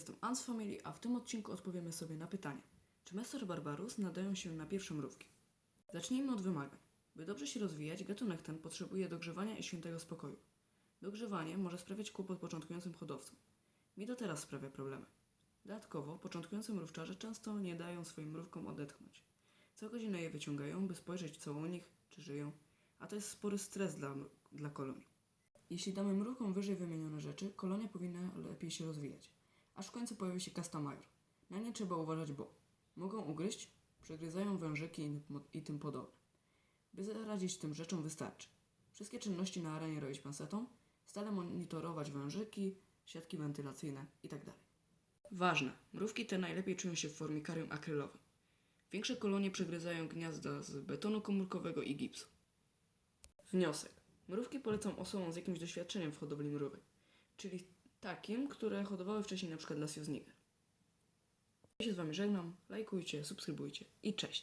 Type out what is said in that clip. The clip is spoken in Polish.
jestem Ans Family, a w tym odcinku odpowiemy sobie na pytanie, czy Messer Barbarus nadają się na pierwsze mrówki? Zacznijmy od wymagań. By dobrze się rozwijać, gatunek ten potrzebuje dogrzewania i świętego spokoju. Dogrzewanie może sprawiać kłopot początkującym hodowcom. Mi to teraz sprawia problemy. Dodatkowo, początkujący mrówczarze często nie dają swoim mrówkom odetchnąć. Co godzinę je wyciągają, by spojrzeć co u nich, czy żyją, a to jest spory stres dla, dla kolonii. Jeśli damy mrówkom wyżej wymienione rzeczy, kolonia powinna lepiej się rozwijać. Aż w końcu pojawi się kasta major. Na nie trzeba uważać, bo mogą ugryźć, przegryzają wężyki i, tym podobne. By zaradzić tym rzeczom wystarczy. Wszystkie czynności na arenie robić pansetą, stale monitorować wężyki, siatki wentylacyjne itd. Ważne, mrówki te najlepiej czują się w formikarium akrylowym. Większe kolonie przegryzają gniazda z betonu komórkowego i gipsu. Wniosek. Mrówki polecam osobom z jakimś doświadczeniem w hodowli mrówek, czyli takim, które hodowały wcześniej np. dla Siuzniger. Ja się z Wami żegnam, lajkujcie, subskrybujcie i cześć!